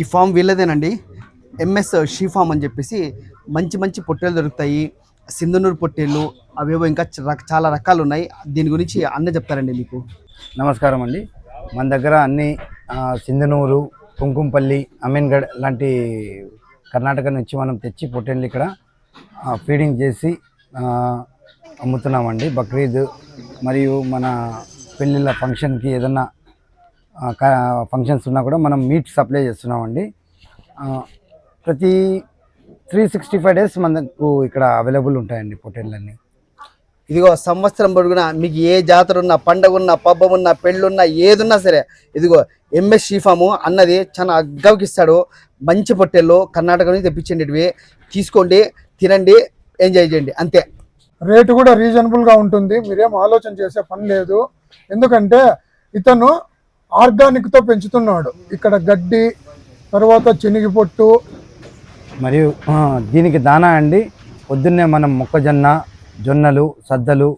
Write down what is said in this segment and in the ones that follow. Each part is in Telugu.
ఈ ఫామ్ వీళ్ళదేనండి. ఎంఎస్ షీ ఫామ్ అని చెప్పేసి మంచి మంచి పొట్టేలు దొరుకుతాయి. సింధనూరు పొట్టేళ్ళు అవేవో ఇంకా చాలా రకాలు ఉన్నాయి. దీని గురించి అన్న చెప్తారండి మీకు. నమస్కారం అండి. మన దగ్గర అన్ని సింధనూరు కుంకుంపల్లి అమీన్గఢ్ లాంటి కర్ణాటక నుంచి మనం తెచ్చి పొట్టేళ్ళు ఇక్కడ ఫీడింగ్ చేసి అమ్ముతున్నామండి. బక్రీద్ మరియు మన పెళ్ళిళ్ళ ఫంక్షన్కి ఏదన్నా ఫంక్షన్స్ ఉన్నా కూడా మనం మీట్ సప్లై చేస్తున్నామండి. ఆ, ప్రతి త్రీ సిక్స్టీ ఫైవ్ డేస్ మనకు ఇక్కడ అవైలబుల్ ఉంటాయండి పొట్టేళ్ళన్నీ. ఇదిగో సంవత్సరం పొడుగున మీకు ఏ జాతర ఉన్నా పండగ ఉన్నా పబ్బం ఉన్నా పెళ్ళున్నా ఏదున్నా సరే ఇదిగో ఎంఎస్ షీఫాము అన్నది చాలా అగ్గవకిస్తాడు మంచి పొట్టేళ్ళు కర్ణాటక నుంచి తెప్పించండి తీసుకోండి తినండి ఎంజాయ్ చేయండి. అంతే. రేటు కూడా రీజనబుల్గా ఉంటుంది. మీరేం ఆలోచన చేసే పని లేదు. ఎందుకంటే ఇతను ఆర్గానిక్తో పెంచుతున్నాడు. ఇక్కడ గడ్డి తర్వాత శనగ పొట్టు మరియు దీనికి దానా అండి. పొద్దున్నే మనం మొక్కజొన్న జొన్నలు సద్దలు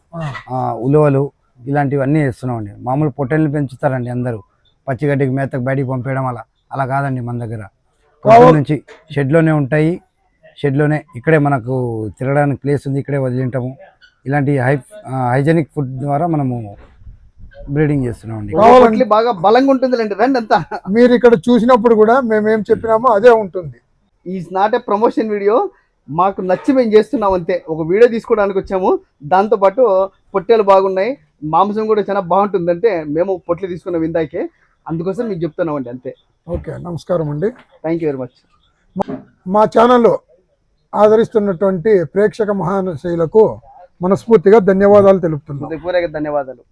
ఉలువలు ఇలాంటివన్నీ వేస్తున్నామండి. మామూలు పొట్టెల్ని పెంచుతారండి అందరూ. పచ్చిగడ్డికి మేతకు బయటికి పంపేయడం అలా. అలా కాదండి మన దగ్గర. నుంచి షెడ్లోనే ఉంటాయి. షెడ్లోనే ఇక్కడే మనకు తిరగడానికి ప్లేస్ ఉంది. ఇక్కడే వదిలింటాము. ఇలాంటి హై హైజెనిక్ ఫుడ్ ద్వారా మనము బ్రీడింగ్ చేస్తున్నామండి బాగా బలంగా ఉంటుందిలేండి రండి అంతా. మీరు ఇక్కడ చూసినప్పుడు కూడా మేము ఏం చెప్పినామో అదే ఉంటుంది. Is not a promotion video. మాకు నచ్చి మేము చేస్తున్నాం అంతే. ఒక వీడియో తీసుకోవడానికి వచ్చాము. దాంతోపాటు పొట్టేలు బాగున్నాయి. మాంసం కూడా చాలా బాగుంటుందంటే మేము పొట్లు తీసుకున్నాం ఇందాకే. అందుకోసం మీకు చెప్తున్నాం అండి అంతే. ఓకే నమస్కారం అండి. థ్యాంక్ యూ వెరీ మచ్ మా ఛానల్ ఆదరిస్తున్నటువంటి ప్రేక్షక మహాశైలకు మనస్ఫూర్తిగా ధన్యవాదాలు తెలుపుతున్నాం. ధన్యవాదాలు.